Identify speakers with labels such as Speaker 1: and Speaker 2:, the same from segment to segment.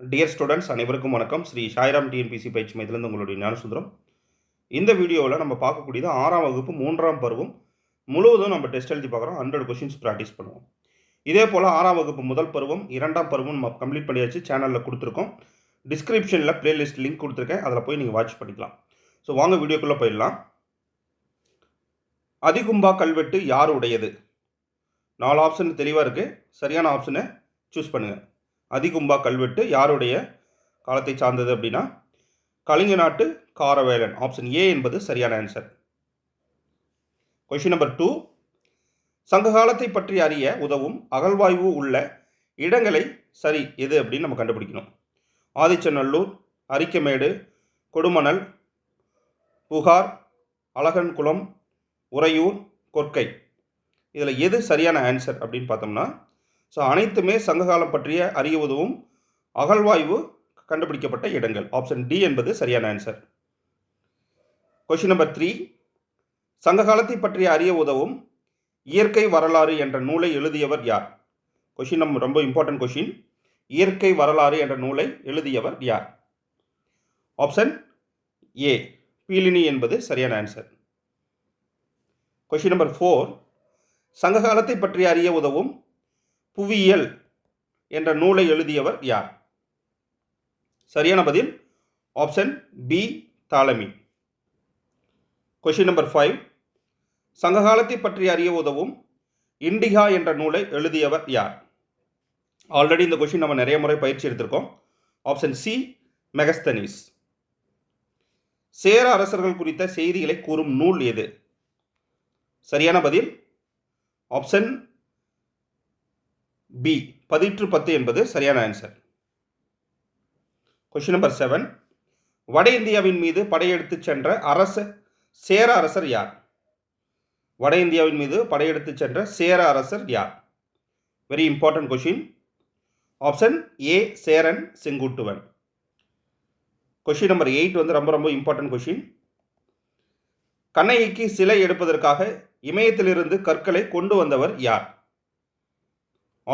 Speaker 1: Dear students அனைவருக்கும் வணக்கம். Sri Sairam TNPSC பயிற்சி மையத்திலிருந்து உங்களுடைய ஞானசுந்தரம் இந்த வீடியோவில் நம்ம பார்க்கக்கூடியது ஆறாம் வகுப்பு மூன்றாம் பருவம். முழுவதும் நம்ம டெஸ்ட் எழுதி பார்க்குறோம். ஹண்ட்ரட் கொஷின்ஸ் ப்ராக்டிஸ் பண்ணுவோம். இதே போல் ஆறாம் வகுப்பு முதல் பருவம் இரண்டாம் பருவம் நம்ம கம்ப்ளீட் பண்ணியாச்சு. சேனலில் கொடுத்துருக்கோம். டிஸ்கிரிப்ஷனில் ப்ளேலிஸ்ட் லிங்க் கொடுத்துருக்கேன். அதில் போய் நீங்கள் வாட்ச் பண்ணிக்கலாம். ஸோ வாங்க வீடியோக்குள்ளே போயிடலாம். அதிகும்பா கல்வெட்டு யார் உடையது நாலு ஆப்ஷன் தெளிவாக இருக்குது சரியான ஆப்ஷனை சூஸ் பண்ணுங்கள் அதிகும்பா கல்வெட்டு யாருடைய காலத்தை சார்ந்தது அப்படின்னா கலிங்க நாட்டு காரவேலன். ஆப்ஷன் ஏ என்பது சரியான ஆன்சர் கொஷின் நம்பர் டூ சங்க காலத்தை பற்றி அறிய உதவும் அகழ்வாய்வு உள்ள இடங்களை சரி எது அப்படின்னு நம்ம கண்டுபிடிக்கணும். ஆதிச்சநல்லூர் அரிக்கமேடு கொடுமணல் புகார் அழகன்குளம் உறையூர் கொற்கை. இதில் எது சரியான ஆன்சர் அப்படின்னு பார்த்தோம்னா ஸோ அனைத்துமே சங்ககாலம் பற்றிய அறிய உதவும் அகழ்வாய்வு கண்டுபிடிக்கப்பட்ட இடங்கள். ஆப்ஷன் டி என்பது சரியான ஆன்சர் கொஷின் நம்பர் த்ரீ சங்ககாலத்தை பற்றிய அறிய உதவும் இயற்கை வரலாறு என்ற நூலை எழுதியவர் யார்? கொஷின் நம்பர் ரொம்ப இம்பார்ட்டன்ட் கொஷின் இயற்கை வரலாறு என்ற நூலை எழுதியவர் யார்? ஆப்ஷன் ஏ பீலினி என்பது சரியான ஆன்சர் கொஷின் நம்பர் ஃபோர் சங்ககாலத்தை பற்றி அறிய உதவும் புவியியல் என்ற நூலை எழுதியவர் யார்? சரியான பதில் option B Ptolemy question number five சங்ககாலத்தை பற்றி அறிய உதவும் இண்டிகா என்ற நூலை எழுதியவர் யார்? ஆல்ரெடி இந்த கொஷின் நம்ம நிறைய முறை பயிற்சி எடுத்திருக்கோம். ஆப்ஷன் சி மெகஸ்தனிஸ் சேர அரசர்கள் குறித்த செய்திகளை கூறும் நூல் எது? சரியான பதில் ஆப்ஷன் பி பதிற்று பத்து என்பது சரியான ஆன்சர் கொஷின் நம்பர் செவன் வட இந்தியாவின் மீது படையெடுத்து சென்ற அரச சேர அரசர் யார்? வட இந்தியாவின் மீது படையெடுத்து சென்ற சேர அரசர் யார்? Very important question option A Cheran Senguttuvan. Question number eight வந்து ரொம்ப ரொம்ப இம்பார்ட்டன்ட் கொஷின் கண்ணகிக்கு சிலை எடுப்பதற்காக இமயத்திலிருந்து கற்களை கொண்டு வந்தவர் யார்?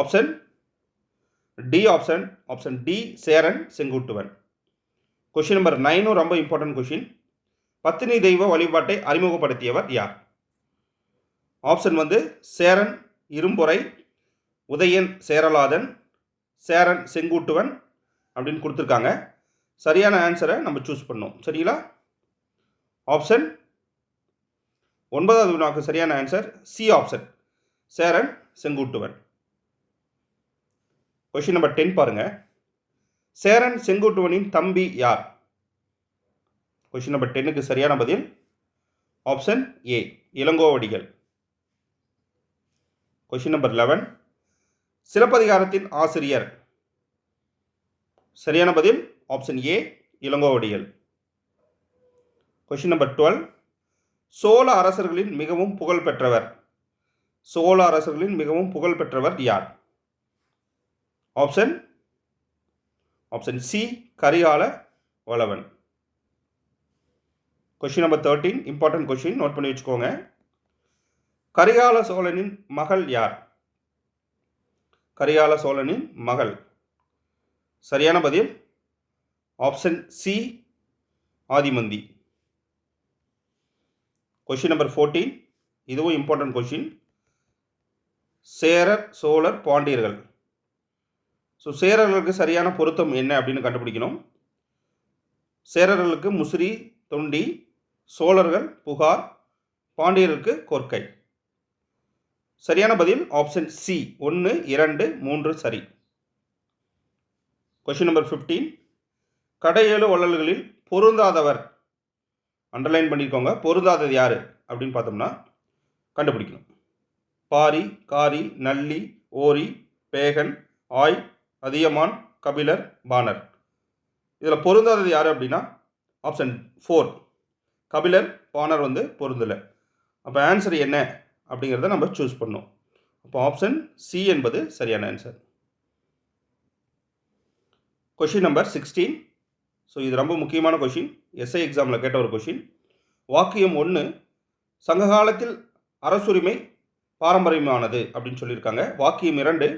Speaker 1: Option D option option D Cheran Senguttuvan. Question number நைனும் ரொம்ப இம்பார்ட்டன்ட் கொஷின் பத்தினி தெய்வ வழிபாட்டை அறிமுகப்படுத்தியவர் யார்? ஆப்ஷன் வந்து சேரன் இரும்பொறை உதயன் சேரலாதன் சேரன் செங்குட்டுவன் அப்படின்னு கொடுத்துருக்காங்க. சரியான ஆன்சரை நம்ம சூஸ் பண்ணோம். சரிங்களா? ஆப்ஷன் ஒன்பதாவது வினாக்கு சரியான answer C option Cheran Senguttuvan. Question number ten பாருங்கள் சேரன் செங்குட்டுவனின் தம்பி யார்? கொஷின் நம்பர் டென்னுக்கு சரியான பதில். Option A Ilangovadigal. Question number eleven சிலப்பதிகாரத்தின் ஆசிரியர். சரியான பதில் option A Ilangovadigal. Question number twelve Chola அரசர்களின் மிகவும் புகழ் பெற்றவர் சோழ அரசர்களின் மிகவும் புகழ் பெற்றவர் யார்? Option option C Karikala Valavan. Question number thirteen important question note பண்ணி வச்சுக்கோங்க. கரிகால சோழனின் மகள் யார்? கரிகால சோழனின் மகள். சரியான பதில்? Option C Adhimanthi. Question number fourteen இதுவும் இம்பார்ட்டன்ட் கொஷின் சேரர் சோழர் பாண்டியர்கள். ஸோ சேரர்களுக்கு சரியான பொருத்தம் என்ன அப்படின்னு கண்டுபிடிக்கணும். சேரர்களுக்கு முசிறி தொண்டி சோழர்கள் புகார் பாண்டியர்களுக்கு கொற்கை சரியான பதில் ஆப்ஷன் சி ஒன்று இரண்டு மூன்று சரி. கொஷின் நம்பர் ஃபிஃப்டீன் கடையேழு வள்ளல்களில் பொருந்தாதவர். அண்டர்லைன் பண்ணிக்கோங்க. பொருந்தாதது யார்? அப்படின்னு பார்த்தோம்னா கண்டுபிடிக்கணும். பாரி காரி நல்லி ஓரி பேகன் ஆய் அதியமான் கபிலர் பானர் இதில் பொருந்தாதது யார் அப்படின்னா ஆப்ஷன் ஃபோர் கபிலர் பானர் வந்து பொருந்தலை. அப்போ ஆன்சர் என்ன அப்படிங்கிறத நம்ம சூஸ் பண்ணோம் அப்போ ஆப்ஷன் சி என்பது சரியான answer question number sixteen so இது ரொம்ப முக்கியமான கொஷின் எஸ்ஐ எக்ஸாமில் கேட்ட ஒரு கொஷின் வாக்கியம் ஒன்று சங்ககாலத்தில் அரசுரிமை பாரம்பரியமானது அப்படின்னு சொல்லியிருக்காங்க. வாக்கியம் இரண்டு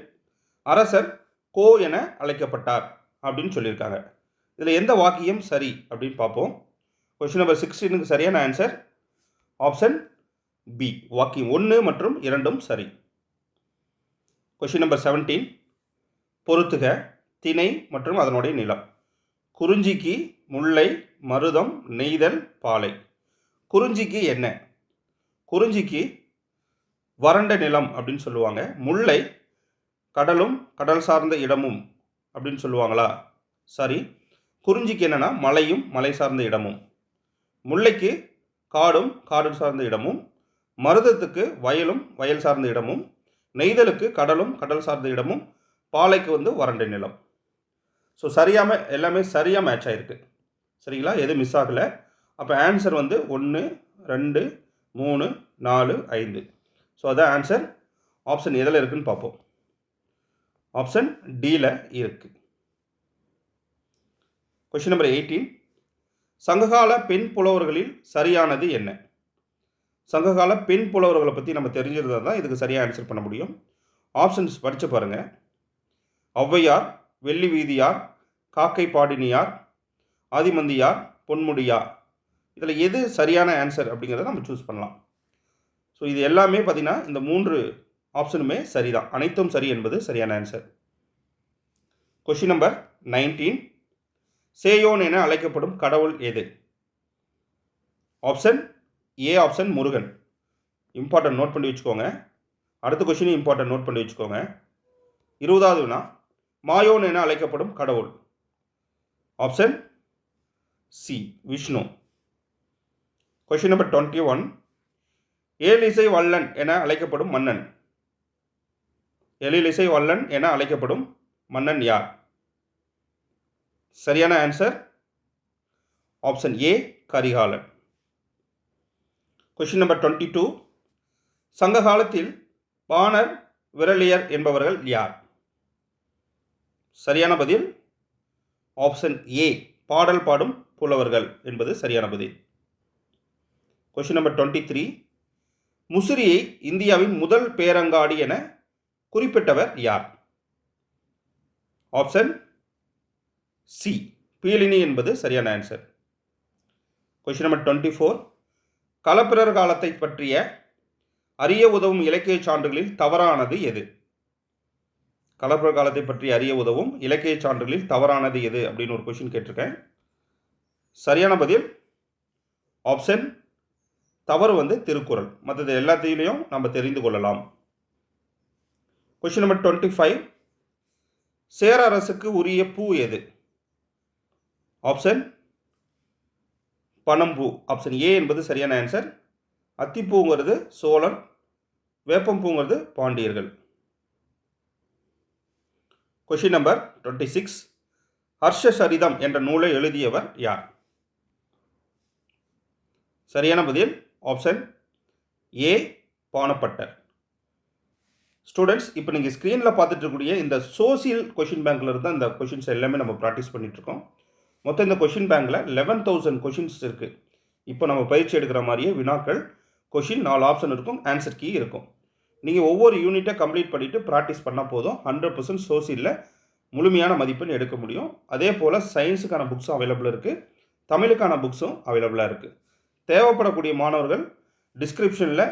Speaker 1: அரசர் கோ என அழைக்கப்பட்டார் அப்படின்னு சொல்லியிருக்காங்க. இதில் எந்த வாக்கியம் சரி அப்படின்னு பார்ப்போம். கொஷின் நம்பர் சிக்ஸ்டீனுக்கு சரியான ஆன்சர் ஆப்ஷன் பி வாக்கியம் ஒன்று மற்றும் இரண்டும் சரி. கொஷின் நம்பர் செவன்டீன் பொறுத்துக திணை மற்றும் அதனுடைய நிலம். குறிஞ்சிக்கு முல்லை மருதம் நெய்தல் பாலை. குறிஞ்சிக்கு என்ன? குறிஞ்சிக்கு வறண்ட நிலம் அப்படின்னு சொல்லுவாங்க. முல்லை கடலும் கடல் சார்ந்த இடமும் அப்படின்னு சொல்லுவாங்களா? சரி. குறிஞ்சிக்கு என்னென்னா மலையும் மலை சார்ந்த இடமும். முல்லைக்கு காடும் காடு சார்ந்த இடமும். மருதத்துக்கு வயலும் வயல் சார்ந்த இடமும். நெய்தலுக்கு கடலும் கடல் சார்ந்த இடமும். பாலைக்கு வந்து வறண்ட நிலம். ஸோ சரியாமல் எல்லாமே சரியாக மேட்ச் ஆகிருக்கு சரிங்களா? எதுவும் மிஸ் ஆகலை. அப்போ ஆன்சர் வந்து ஒன்று ரெண்டு மூணு நாலு ஐந்து. ஸோ அதான் ஆன்சர் ஆப்ஷன் எதில் இருக்குன்னு பார்ப்போம். ஆப்ஷன் டியில் இருக்குது கொஷின் நம்பர் எயிட்டீன் சங்ககால பெண் புலவர்களில் சரியானது என்ன? சங்ககால பெண் புலவர்களை பற்றி நம்ம தெரிஞ்சிருந்தால் தான் இதுக்கு சரியாக ஆன்சர் பண்ண முடியும். ஆப்ஷன்ஸ் படித்து பாருங்கள் ஔவையார் வெள்ளி வீதியார் காக்கை பாடினியார் ஆதிமந்தியார் பொன்முடியார். இதில் எது சரியான ஆன்சர் அப்படிங்கிறத நம்ம சூஸ் பண்ணலாம். ஸோ இது எல்லாமே பார்த்திங்கன்னா இந்த மூன்று ஆப்ஷனுமே சரிதான். அனைத்தும் சரி என்பது சரியான answer question number nineteen Seyon என அழைக்கப்படும் கடவுள் எது? Option A option Murugan. Important note பண்ணி வச்சுக்கோங்க. அடுத்த கொஷினும் இம்பார்ட்டன்ட் நோட் பண்ணி வச்சுக்கோங்க. இருபதாவது வினா மாயோன் என அழைக்கப்படும் கடவுள். Option C Vishnu. Question number twenty one ஏலிசை வல்லன் என அழைக்கப்படும் மன்னன். எழிலிசை வல்லன் என அழைக்கப்படும் மன்னன் யார்? சரியான answer option A Karikalan. Question number twenty two சங்க காலத்தில் பாணர் விரலியர் என்பவர்கள் யார்? சரியான பதில்? ஆப்ஷன் ஏ பாடல் பாடும் புலவர்கள் என்பது சரியான பதில். கொஷின் நம்பர் டுவெண்ட்டி த்ரீ முசிறியை இந்தியாவின் முதல் பேரங்காடி என குறிப்பிட்டவர் யார்? ஆப்ஷன் சி பீலினி என்பது சரியான answer question number twenty four Kalabhrar காலத்தை பற்றிய அறிய உதவும் இலக்கிய சான்றுகளில் தவறானது எது? களப்பிரர் காலத்தை பற்றி அறிய உதவும் இலக்கிய சான்றுகளில் தவறானது எது? அப்படின்னு ஒரு கொஷின் கேட்டிருக்கேன். சரியான பதில். ஆப்ஷன் தவறு வந்து திருக்குறள். மற்றது எல்லாத்தையும் நம்ம தெரிந்து கொள்ளலாம். Question number twenty five Chera அரசுக்கு உரிய பூ எது? ஆப்ஷன் பனம்பூ. ஆப்ஷன் ஏ என்பது சரியான ஆன்சர் அத்திப்பூங்கிறது சோழன் வேப்பம்பூங்கிறது பாண்டியர்கள். Question number twenty six Harsha Charitham என்ற நூலை எழுதியவர் யார்? சரியான பதில் ஆப்ஷன் ஏ பானப்பட்டர் ஸ்டூடெண்ட்ஸ் இப்போ நீங்கள் ஸ்க்ரீனில் பார்த்துட்டு இருக்கக்கூடிய இந்த சோசியல் கொஷின் பேங்க்கில் இருந்தால் இந்த கொஷின்ஸ் எல்லாமே நம்ம ப்ராக்டிஸ் பண்ணிகிட்ருக்கோம் மொத்தம் இந்த கொஷின் பேங்க்கில் லெவன் தௌசண்ட் கொஷின்ஸ் இருக்குது இப்போ நம்ம பயிற்சி எடுக்கிற மாதிரியே வினாக்கள் கொஷின் நாலு ஆப்ஷன் இருக்கும் ஆன்சர் கீ இருக்கும். நீங்கள் ஒவ்வொரு யூனிட்டை கம்ப்ளீட் பண்ணிவிட்டு ப்ராக்டிஸ் பண்ணால் போதும். ஹண்ட்ரட் பர்சன்ட் சோசியலில் முழுமையான மதிப்பெண் எடுக்க முடியும். அதே போல் சயின்ஸுக்கான புக்ஸும் அவைலபிள் இருக்குது தமிழுக்கான புக்ஸும் அவைலபிளாக இருக்குது தேவைப்படக்கூடிய மாணவர்கள் டிஸ்கிரிப்ஷனில்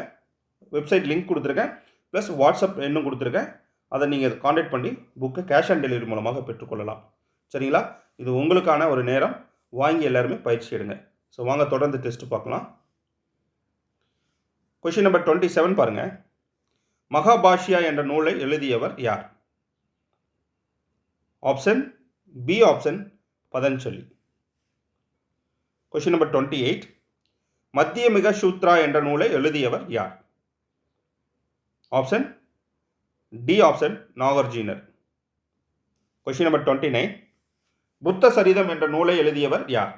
Speaker 1: வெப்சைட் லிங்க் கொடுத்துருக்கேன். ப்ளஸ் வாட்ஸ்அப் எண்ணும் கொடுத்துருக்கேன். அதை நீங்கள் காண்டாக்ட் பண்ணி புக்கை கேஷ் ஆன் டெலிவரி மூலமாக பெற்றுக்கொள்ளலாம். சரிங்களா? இது உங்களுக்கான ஒரு நேரம். வாங்கி எல்லாருமே பயிற்சி எடுங்க. ஸோ வாங்க தொடர்ந்து டெஸ்ட் பார்க்கலாம். கொஷின் நம்பர் டுவெண்ட்டி செவன் பாருங்கள் மகாபாஷியா என்ற நூலை எழுதியவர் யார்? Option B option Patanjali. Question number twenty eight Madhyamika Sutra என்ற நூலை எழுதியவர் யார்? Option D option Nagarjunar question number twenty nine Buddha Charitham என்ற நூலை எழுதியவர் யார்?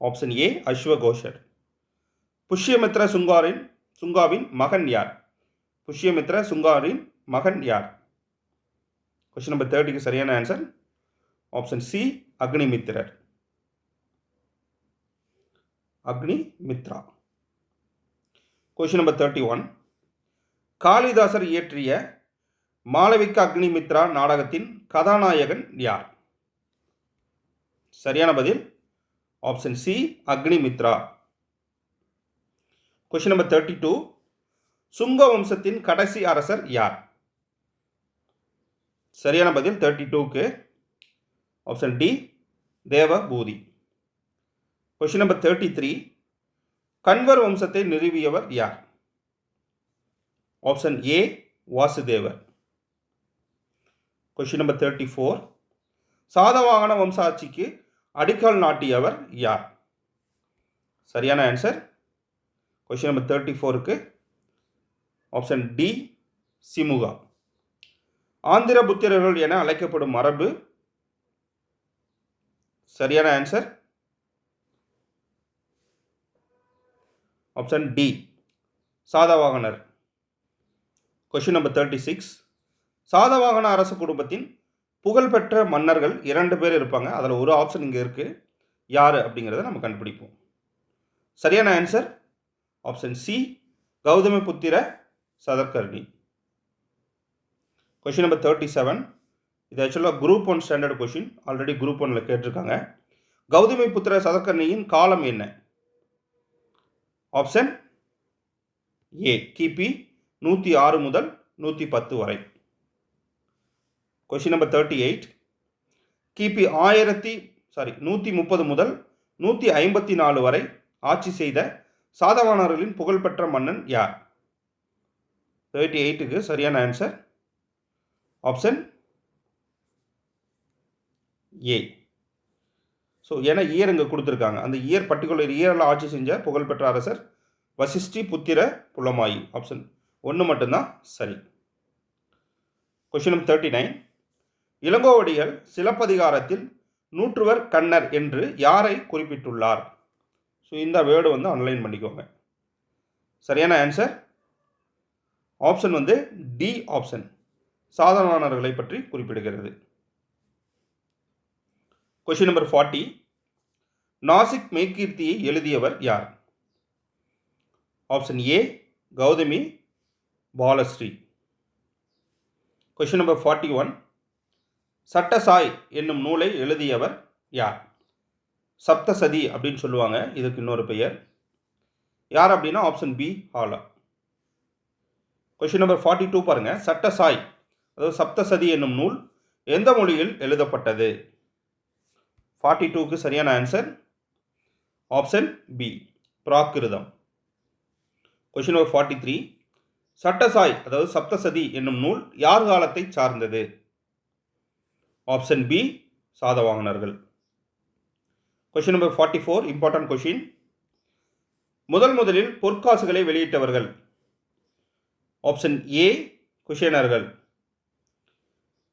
Speaker 1: ஆப்ஷன் ஏ அஸ்வகோஷர் புஷ்யமித்ர சுங்காரின் சுங்காவின் மகன் யார் புஷ்யமித்ர சுங்காரின் மகன் யார் கொஷின் நம்பர் தேர்ட்டிக்கு சரியான answer option C Agnimitrar Agni Mitra question number thirty one Kalidasar இயற்றிய மாளவிகா அக்னிமித்ரா நாடகத்தின் கதாநாயகன் யார்? சரியான பதில் option C Agnimitra. Question number thirty two Sunga வம்சத்தின் கடைசி அரசர் யார்? சரியான பதில் தேர்ட்டி டூக்கு option D Devabhuti. Question number thirty three Kanvar வம்சத்தை நிறுவியவர் யார்? Option A Vasudevar. Question number thirty four Satavahana வம்சாட்சிக்கு அடிக்கல் நாட்டியவர் யார்? சரியான ஆன்சர் கொஷின் நம்பர் தேர்ட்டி ஃபோருக்கு ஆப்ஷன் டி சிமுகா. ஆந்திர புத்திரர்கள் என அழைக்கப்படும் மரபு? சரியான answer option D Satavahanar question number thirty six Satavahana அரச குடும்பத்தின் புகழ்பெற்ற மன்னர்கள் இரண்டு பேர் இருப்பாங்க. அதில் ஒரு ஆப்ஷன் இங்கே இருக்குது யார் அப்படிங்கிறத நம்ம கண்டுபிடிப்போம். சரியான answer option C Gautama Putra Satakarni. Question number thirty seven இது ஆக்சுவலாக group one standard question already group ஒனில் கேட்டிருக்காங்க. கௌதமி புத்திர சதகர்ணியின் காலம் என்ன? ஆப்ஷன் ஏ கிபி நூற்றி ஆறு முதல் நூற்றி பத்து வரை. கொஷின் நம்பர் தேர்ட்டி எயிட் கிபி ஆயிரத்தி சாரி நூற்றி முப்பது முதல் நூற்றி ஐம்பத்தி நாலு வரை ஆட்சி செய்த சாதவானர்களின் புகழ்பெற்ற மன்னன் யார்? தேர்ட்டி எயிட்டுக்கு சரியான ஆன்சர் ஆப்ஷன் ஏ ஸோ ஏன்னா இயர் இங்கே கொடுத்துருக்காங்க. அந்த இயர் பர்டிகுலர் இயரில் ஆட்சி செஞ்ச புகழ்பெற்ற அரசர் வசிஷ்டி புத்திர புலமாயி. ஆப்ஷன் ஒன்று மட்டும்தான் சரி. Question number thirty nine Ilangovadigal சிலப்பதிகாரத்தில் நூற்றுவர் கண்ணர் என்று யாரை குறிப்பிட்டுள்ளார்? ஸோ இந்த வேர்டு வந்து அன்லைன் பண்ணிக்கோங்க. சரியான ஆன்சர் ஆப்ஷன் வந்து டி ஆப்ஷன் சாதனவானர்களை பற்றி குறிப்பிடுகிறது. கொஷின் நம்பர் ஃபார்ட்டி நாசிக் மெய்கீர்த்தியை எழுதியவர் யார்? Option A Gautami Balashri question number forty one Sattasai என்னும் நூலை எழுதியவர் யார்? சப்தசதி அப்படின்னு சொல்லுவாங்க இதுக்கு இன்னொரு பெயர். யார் அப்படின்னா option B Hala question number forty two பாருங்கள் சட்டசாய் அதாவது சப்தசதி என்னும் நூல் எந்த மொழியில் எழுதப்பட்டது? ஃபார்ட்டி டூக்கு சரியான answer option B Prakritam question number forty three Sattasai அதாவது சப்தசதி என்னும் நூல் யார் காலத்தை சார்ந்தது? Option B சாதவாகனர்கள். Question number forty four important question முதல் முதலில் பொற்காசுகளை வெளியிட்டவர்கள். ஆப்ஷன் ஏ குஷேனர்கள்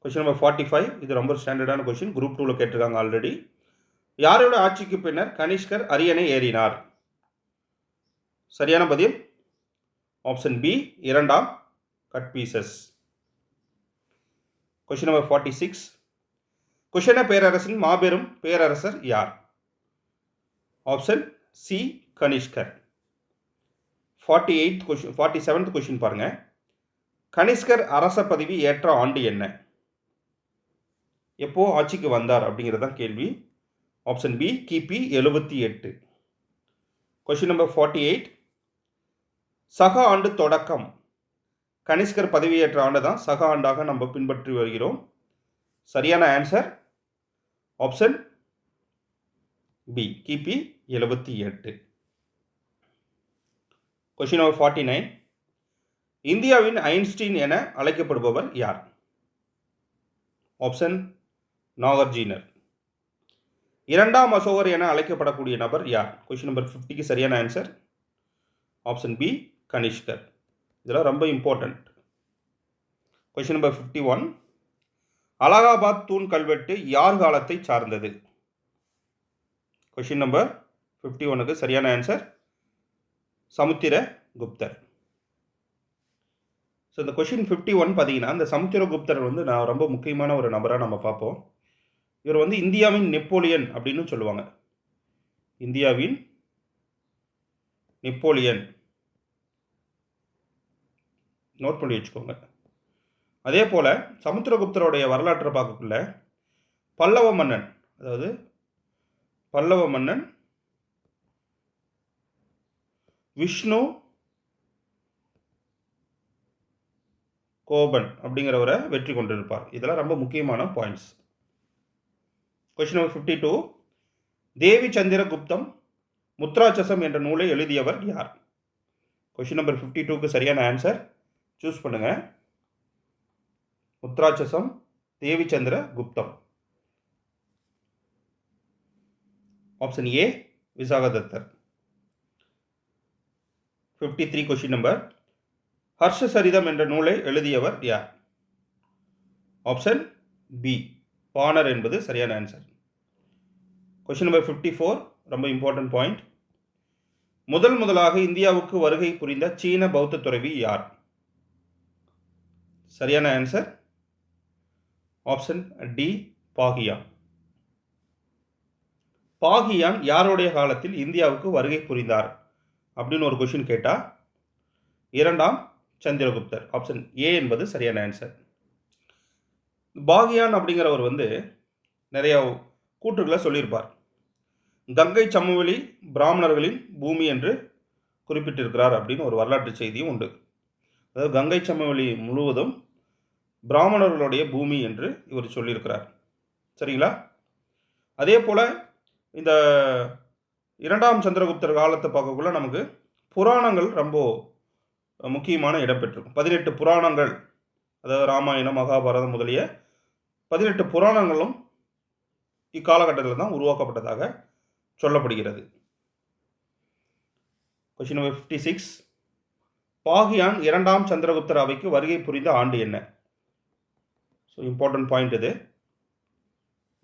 Speaker 1: கொஷின் நம்பர் ஃபார்ட்டி ஃபைவ் இது ரொம்ப ஸ்டாண்டர்டான கொஷின் குரூப் டூவில் கேட்டிருக்காங்க ஆல்ரெடி யாரோட ஆட்சிக்கு பின்னர் கனிஷ்கர் அரியணை ஏறினார்? சரியான பதில்? ஆப்ஷன் பி இரண்டாம் Kadphises question number forty six Kushana பேரரசின் மாபெரும் பேரரசர் யார்? Option C Kanishkar. Forty eighth question forty seventh question பாருங்கள் கனிஷ்கர் அரச பதவி ஏற்ற ஆண்டு என்ன? எப்போது ஆட்சிக்கு வந்தார் அப்படிங்கிறது தான் கேள்வி. ஆப்ஷன் பி கிபி எழுபத்தி எட்டு. கொஷின் நம்பர் ஃபார்ட்டி எயிட் சக ஆண்டு தொடக்கம். கனிஷ்கர் பதவியேற்ற ஆண்டு தான் சக ஆண்டாக நம்ம பின்பற்றி வருகிறோம். சரியான ஆன்சர் ஆப்ஷன் பி கிபி எழுபத்தி எட்டு. கொஷின் நம்பர் ஃபார்ட்டி நைன் இந்தியாவின் ஐன்ஸ்டீன் என அழைக்கப்படுபவர் யார்? ஆப்ஷன் நாகர்ஜீனர். இரண்டாம் அசோகர் என அழைக்கப்படக்கூடிய நபர் யார்? கொஷின் நம்பர் ஃபிஃப்டிக்கு சரியான ஆன்சர் ஆப்ஷன் பி கனிஷ்கர் இதெல்லாம் ரொம்ப important question number fifty one Allahabad தூண் கல்வெட்டு யார் காலத்தை சார்ந்தது? கொஷின் நம்பர் ஃபிஃப்டி ஒனுக்கு சரியான ஆன்சர் சமுத்திர குப்தர். ஸோ இந்த கொஷின் ஃபிஃப்டி ஒன் பார்த்தீங்கன்னா இந்த சமுத்திரகுப்தர் வந்து நான் ரொம்ப முக்கியமான ஒரு நபராக நம்ம பார்ப்போம். இவர் வந்து இந்தியாவின் நெப்போலியன் அப்படின்னு சொல்லுவாங்க. இந்தியாவின் நெப்போலியன். நோட் பண்ணி வச்சுக்கோங்க. அதே போல் சமுத்திரகுப்தருடைய வரலாற்றை பார்க்கக்குள்ள பல்லவ மன்னன் அதாவது பல்லவ மன்னன் விஷ்ணு கோபன் அப்படிங்கிறவரை வெற்றி கொண்டிருப்பார். இதெல்லாம் ரொம்ப முக்கியமான points question number fifty two Devi Chandraguptam Mudrarakshasam என்ற நூலை எழுதியவர் யார்? கொஷின் நம்பர் ஃபிஃப்டி டூக்கு சரியான ஆன்சர் சூஸ் பண்ணுங்கள் Mudrarakshasam Devichandra Guptam option A Vishakhadattar. Fifty three question number Harsha Charitham என்ற நூலை எழுதியவர் யார்? ஆப்ஷன் பி பானர் என்பது சரியான answer question number fifty four ரொம்ப இம்பார்ட்டன்ட் பாயிண்ட் முதல் முதலாக இந்தியாவுக்கு வருகை புரிந்த சீன பௌத்த துறவி யார்? சரியான answer option D Fahien. Fahien யாருடைய காலத்தில் இந்தியாவுக்கு வருகை புரிந்தார்? அப்படின்னு ஒரு கொஷின் கேட்டால் இரண்டாம் சந்திரகுப்தர். ஆப்ஷன் ஏ என்பது சரியான ஆன்சர் பாகியான் அப்படிங்கிறவர் வந்து நிறைய கூற்றுகளை சொல்லியிருப்பார். கங்கை சமவெளி பிராமணர்களின் பூமி என்று குறிப்பிட்டிருக்கிறார் அப்படின்னு ஒரு வரலாற்று செய்தியும் உண்டு. அதாவது கங்கை சமவெளி முழுவதும் பிராமணர்களுடைய பூமி என்று இவர் சொல்லியிருக்கிறார். சரிங்களா? அதே போல் இந்த இரண்டாம் சந்திரகுப்தர் காலத்தை பார்க்கக்குள்ள நமக்கு புராணங்கள் ரொம்ப முக்கியமான இடம் பெற்றிருக்கும். பதினெட்டு புராணங்கள் அதாவது ராமாயணம் மகாபாரதம் முதலிய பதினெட்டு புராணங்களும் இக்காலகட்டத்தில் தான் உருவாக்கப்பட்டதாக சொல்லப்படுகிறது. Question number fifty six Fahien இரண்டாம் சந்திரகுப்தர் அவைக்கு வருகை புரிந்த ஆண்டு என்ன? ஸோ இம்பார்ட்டன்ட் பாயிண்ட் இது.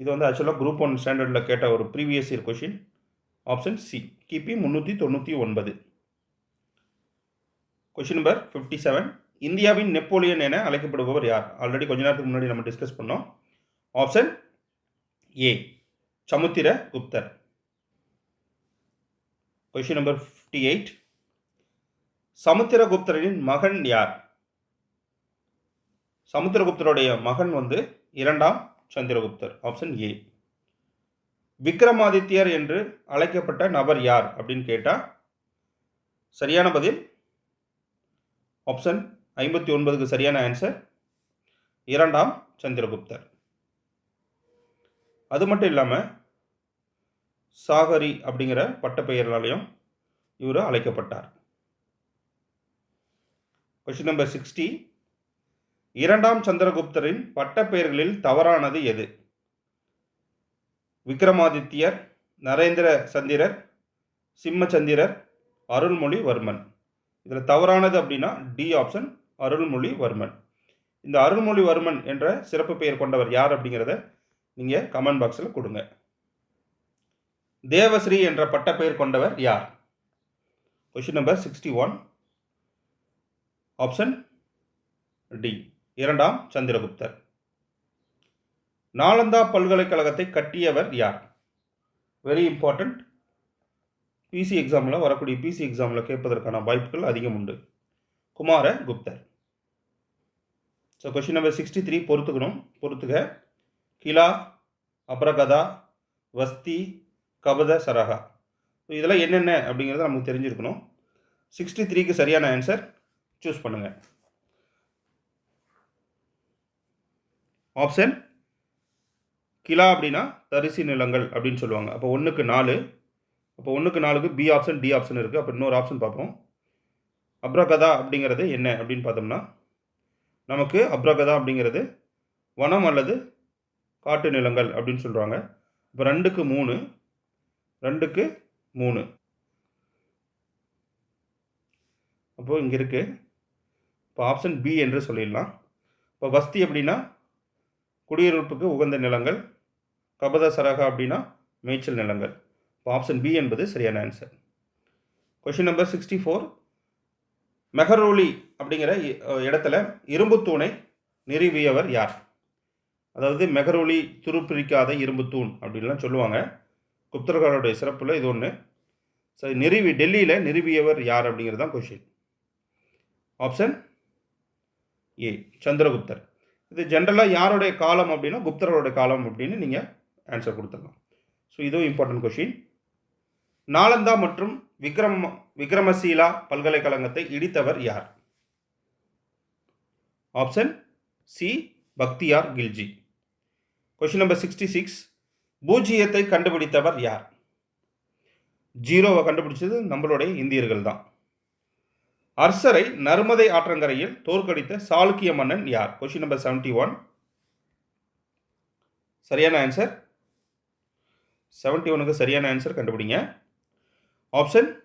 Speaker 1: இது வந்து ஆக்சுவலாக குரூப் ஒன் ஸ்டாண்டர்டில் கேட்ட ஒரு previous year question option C கிபி முந்நூற்றி தொண்ணூற்றி ஒன்பது. கொஷின் நம்பர் ஃபிஃப்டி செவன் இந்தியாவின் நெப்போலியன் என அழைக்கப்படுபவர் யார்? ஆல்ரெடி கொஞ்ச நேரத்துக்கு முன்னாடி நம்ம டிஸ்கஸ் பண்ணோம். Option A Samudra Guptar. Question number fifty eight சமுத்திரகுப்தரின் மகன் யார்? சமுத்திரகுப்தருடைய மகன் வந்து இரண்டாம் சந்திரகுப்தர் ஆப்ஷன் ஏ விக்ரமாதித்யர் என்று அழைக்கப்பட்ட நபர் யார் அப்படின்னு கேட்டால் சரியான பதில். ஆப்ஷன் ஐம்பத்தி ஒன்பதுக்கு சரியான ஆன்சர் இரண்டாம் சந்திரகுப்தர். அது மட்டும் இல்லாமல் சாகரி அப்படிங்கிற பட்டப்பெயர்களாலையும் இவர் அழைக்கப்பட்டார். கொஸ்டின் நம்பர் சிக்ஸ்டி இரண்டாம் சந்திரகுப்தரின் பட்டப்பெயர்களில் தவறானது எது? விக்ரமாதித்யர் நரேந்திர சந்திரர் சிம்மச்சந்திரர் அருள்மொழிவர்மன். இதில் தவறானது அப்படின்னா டி ஆப்ஷன் அருள்மொழிவர்மன். இந்த அருள்மொழிவர்மன் என்ற சிறப்பு பெயர் கொண்டவர் யார் அப்படிங்கிறத நீங்கள் கமெண்ட் பாக்ஸில் கொடுங்க. தேவஸ்ரீ என்ற பட்டப்பெயர் கொண்டவர் யார்? Question number sixty one option D இரண்டாம் சந்திரகுப்தர். நாலந்தா பல்கலைக்கழகத்தை கட்டியவர் யார்? வெரி இம்பார்ட்டண்ட் பிசி எக்ஸாமில் வரக்கூடிய பிசி எக்ஸாமில் கேட்பதற்கான வாய்ப்புகள் அதிகம் உண்டு. Kumara Guptar. So question number sixty three பொறுத்துக்கணும். பொறுத்துக. கிலா அப்ரகதா வஸ்தி கபத சரகா. ஸோ இதெல்லாம் என்னென்ன அப்படிங்கிறத நமக்கு தெரிஞ்சிருக்கணும். சிக்ஸ்டி த்ரீக்கு சரியான ஆன்சர் சூஸ் பண்ணுங்கள் ஆப்ஷன் கிலா அப்படின்னா தரிசி நிலங்கள் அப்படின்னு சொல்லுவாங்க. அப்போ ஒன்றுக்கு நாலு அப்போ ஒன்றுக்கு நாலுக்கு பி ஆப்ஷன் டி ஆப்ஷன் இருக்குது அப்போ இன்னொரு ஆப்ஷன் பார்ப்போம். அப்ரகதா அப்படிங்கிறது என்ன அப்படின்னு பார்த்தோம்னா நமக்கு அப்ரகதா அப்படிங்கிறது வனம் அல்லது காட்டு நிலங்கள் அப்படின்னு சொல்கிறாங்க இப்போ ரெண்டுக்கு மூணு ரெண்டுக்கு மூணு. அப்போது இங்கே இருக்குது இப்போ ஆப்ஷன் பி என்று சொல்லிடலாம். இப்போ வஸ்தி அப்படின்னா குடியிருப்புக்கு உகந்த நிலங்கள் கபத சரகா அப்படின்னா மேய்ச்சல் நிலங்கள். இப்போ ஆப்ஷன் பி என்பது சரியான answer question number sixty four Mehrauli அப்படிங்கிற இ- இடத்துல இரும்பு தூணை நிறுவியவர் யார்? அதாவது மெஹரோலி துருப்பிரிக்காத இரும்பு தூண் அப்படின்லாம் சொல்லுவாங்க. குப்தர்களுடைய சிறப்பில் இது ஒன்று ஸோ நிறுவி டெல்லியில் நிறுவியவர் யார் அப்படிங்கிறது தான் கொஷின் ஆப்ஷன் ஏ சந்திரகுப்தர். இது ஜென்ரலாக யாருடைய காலம் அப்படின்னா குப்தர்களுடைய காலம் அப்படின்னு நீங்கள் ஆன்சர் கொடுத்துடலாம். ஸோ இதுவும் இம்பார்ட்டன்ட் கொஷின் நாலந்தா மற்றும் விக்ரம் விக்ரமசீலா பல்கலைக்கழகத்தை இடித்தவர் யார்? Option C Bakhtiyar Khilji. Question number sixty six பூஜ்ஜியத்தை கண்டுபிடித்தவர் யார்? ஜீரோவை கண்டுபிடிச்சது நம்மளுடைய இந்தியர்கள் தான். அர்சரை நர்மதை ஆற்றங்கரையில் தோற்கடித்த சாளுக்கிய மன்னன் யார்? கொஷின் நம்பர் செவன்டி ஒன் சரியான ஆன்சர் செவன்டி ஒனுக்கு சரியான ஆன்சர் கண்டுபிடிங்க. ஆப்ஷன்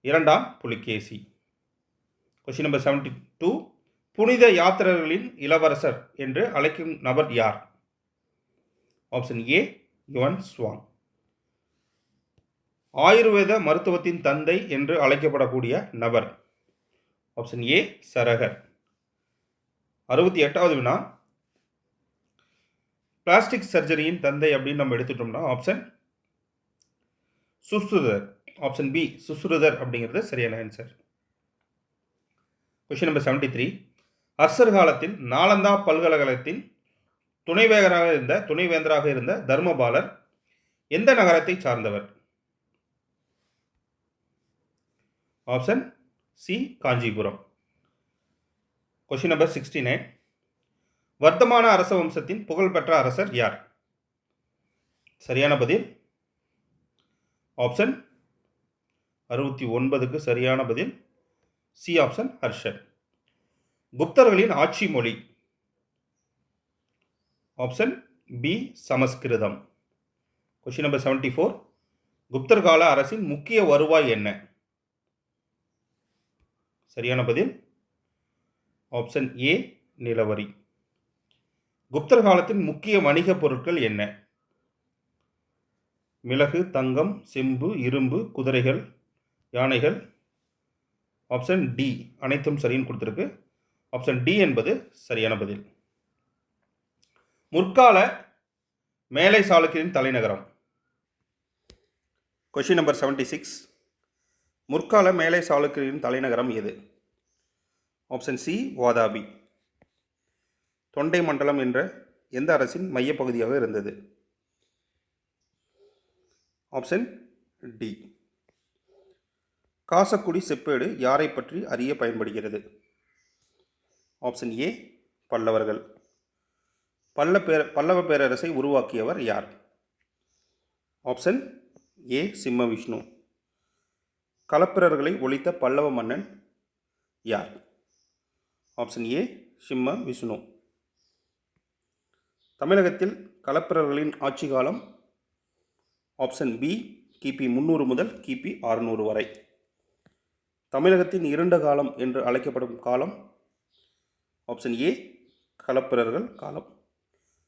Speaker 1: இரண்டாம் Pulikesi question number seventy two புனித யாத்திரர்களின் இளவரசர் என்று அழைக்கும் நபர் யார்? Option A Yuan Chwang Ayurveda மருத்துவத்தின் தந்தை என்று அழைக்கப்படக்கூடிய நபர். ஆப்ஷன் ஏ சரகர். அறுபத்தி எட்டாவது வினா. பிளாஸ்டிக் சர்ஜரியின் தந்தை அப்படின்னு நம்ம எடுத்துட்டோம்னா ஆப்ஷன் சுஸ்துதர். ஆப்ஷன் பி சுஸ்ருதர் அப்படிங்கிறது சரியான answer question number seventy three archer காலத்தில் நாலந்தா பல்கலைக்கழகத்தின் துணைவேந்தராக இருந்த துணைவேந்தராக இருந்த தர்மபாலர் எந்த நகரத்தை சார்ந்தவர்? Option C Kanchipuram. Question number sixty nine Vardhamana அரச வம்சத்தின் புகழ்பெற்ற அரசர் யார்? சரியான பதில். ஆப்ஷன் அறுபத்தி ஒன்பதுக்கு சரியான பதில் சி ஆப்ஷன் ஹர்ஷன். குப்தர்களின் ஆட்சி மொழி. Option B Samskritam. Question number seventy four Guptar கால அரசின் முக்கிய வருவாய் என்ன? சரியான பதில் ஆப்ஷன் ஏ நிலவரி. குப்தர் காலத்தின் முக்கிய வணிகப் பொருட்கள் என்ன? மிளகு தங்கம் செம்பு இரும்பு குதிரைகள் யானைகள் ஆப்ஷன் டி அனைத்தும் சரின்னு கொடுத்துருக்கு. ஆப்ஷன் டி என்பது சரியான பதில். முற்கால மேலை சாளுக்கியரின் தலைநகரம். கொஷின் நம்பர் செவன்டி சிக்ஸ் முற்கால மேலை சாளுக்கியரின் தலைநகரம் எது? Option C Vatapi. தொண்டை மண்டலம் என்ற எந்த அரசின் மையப்பகுதியாக இருந்தது? ஆப்ஷன் டி காசக்குடி செப்பேடு யாரை பற்றி அறிய பயன்படுகிறது? ஆப்ஷன் ஏ பல்லவர்கள். பல்ல பேர பல்லவ பேரரசை உருவாக்கியவர் யார்? ஆப்ஷன் ஏ சிம்ம விஷ்ணு களப்பிரர்களை ஒழித்த பல்லவ மன்னன் யார்? ஆப்ஷன் ஏ சிம்ம விஷ்ணு தமிழகத்தில் களப்பிரர்களின் ஆட்சி காலம் ஆப்ஷன் பி கிபி முந்நூறு முதல் கிபி அறுநூறு வரை. தமிழகத்தின் இருண்ட காலம் என்று அழைக்கப்படும் காலம் ஆப்ஷன் ஏ களப்பிரர்கள் காலம்.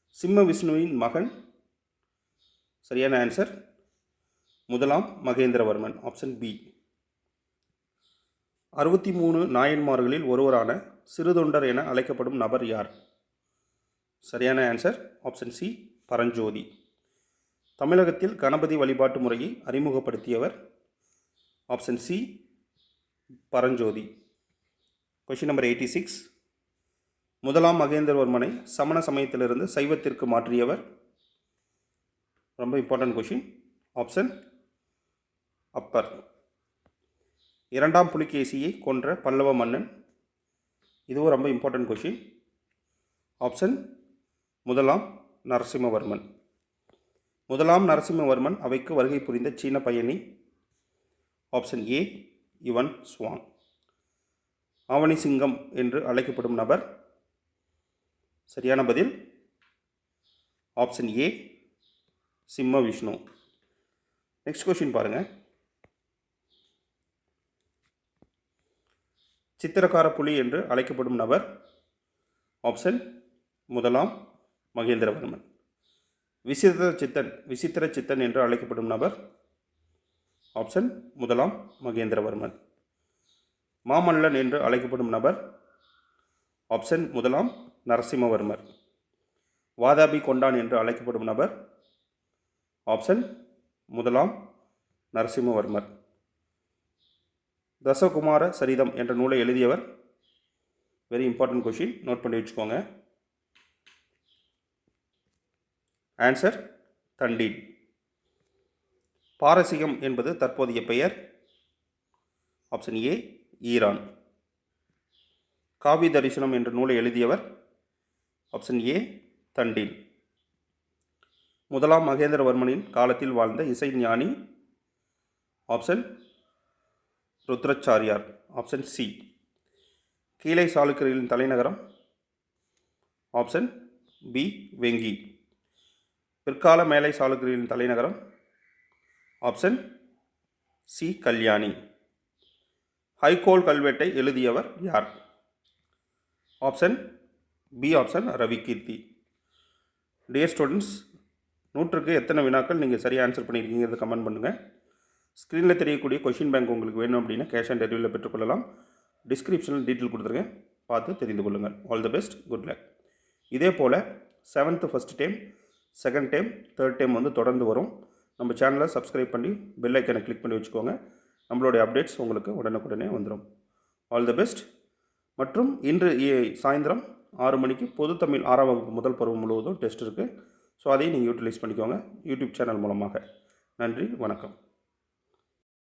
Speaker 1: சிம்ம விஷ்ணுவின் மகன் சரியான ஆன்சர் முதலாம் மகேந்திரவர்மன் ஆப்ஷன் பி அறுபத்தி மூணு நாயன்மார்களில் ஒருவரான சிறுதொண்டர் என அழைக்கப்படும் நபர் யார்? சரியான ஆன்சர் ஆப்ஷன் சி பரஞ்சோதி. தமிழகத்தில் கணபதி வழிபாட்டு முறையை அறிமுகப்படுத்தியவர் option C Paranjothi. Question number eighty six முதலாம் மகேந்திரவர்மனை சமண சமயத்திலிருந்து சைவத்திற்கு மாற்றியவர். ரொம்ப இம்பார்ட்டன்ட் கொஷின் ஆப்ஷன் அப்பர் இரண்டாம் புலிகேசியை கொன்ற பல்லவ மன்னன். இதுவும் ரொம்ப இம்பார்ட்டன்ட் கொஷின் ஆப்ஷன் முதலாம் நரசிம்மவர்மன். முதலாம் நரசிம்மவர்மன் அவைக்கு வருகை புரிந்த சீன பயணி. ஆப்ஷன் ஏ யுவன் ஸ்வாங் ஆவணி சிங்கம் என்று அழைக்கப்படும் நபர். சரியான பதில்? ஆப்ஷன் ஏ சிம்ம விஷ்ணு. நெக்ஸ்ட் கொஷின் பாருங்கள் சித்திரக்கார புலி என்று அழைக்கப்படும் நபர். ஆப்ஷன் முதலாம் மகேந்திரவர்மன். விசித்திர சித்தன் விசித்திர சித்தன் என்று அழைக்கப்படும் நபர். ஆப்ஷன் முதலாம் மகேந்திரவர்மன். மாமல்லன் என்று அழைக்கப்படும் நபர். ஆப்ஷன் முதலாம் நரசிம்மவர்மர். வாதாபி கொண்டான் என்று அழைக்கப்படும் நபர். ஆப்ஷன் முதலாம் நரசிம்மவர்மர். தசகுமார சரிதம் என்ற நூலை எழுதியவர். வெரி இம்பார்ட்டன்ட் கொஷின் நோட் பண்ணி வச்சுக்கோங்க. ஆன்சர் தண்டீன். பாரசீகம் என்பது தற்போதைய பெயர். Option A Iran. காவி தரிசனம் என்ற நூலை எழுதியவர். Option A Dandin. முதலாம் மகேந்திரவர்மனின் காலத்தில் வாழ்ந்த இசை ஞானி. ஆப்ஷன் ருத்ரச்சாரியார். ஆப்ஷன் சி கீழே சாளுக்கியர்களின் தலைநகரம். Option B Vengi. பிற்கால மேலை சாளுக்கியர்களின் தலைநகரம். Option C Kalyani. ஹைகோல் கல்வெட்டை எழுதியவர் யார்? Option B option Ravikirti. Dear students நூற்றுக்கு எத்தனை வினாக்கள் நீங்கள் சரியாக ஆன்சர் பண்ணியிருக்கீங்கிறத கமெண்ட் பண்ணுங்கள் ஸ்க்ரீனில் தெரியக்கூடிய கொஷின் பேங்க் உங்களுக்கு வேணும் அப்படின்னா கேஷ் ஆன் டெலிவரியில் பெற்றுக்கொள்ளலாம். டிஸ்கிரிப்ஷனில் டீட்டெயில் கொடுத்துருக்கேன் பார்த்து தெரிந்து கொள்ளுங்கள். All the best good luck இதே போல் seventh first time second time third time வந்து தொடர்ந்து வரும். நம்ம சேனலை சப்ஸ்கிரைப் பண்ணி பெல் ஐக்கனை கிளிக் பண்ணி வச்சுக்கோங்க. நம்மளுடைய அப்டேட்ஸ் உங்களுக்கு உடனுக்குடனே வந்துடும் ஆல் தி பெஸ்ட் மற்றும் இன்று சாயந்தரம் ஆறு மணிக்கு பொது தமிழ் ஆறாம் வகுப்பு முதல் பருவம் முழுவதும் டெஸ்ட் இருக்குது ஸோ அதையும் நீங்கள் யூட்டிலைஸ் பண்ணிக்கோங்க. யூடியூப் சேனல் மூலமாக. நன்றி வணக்கம்.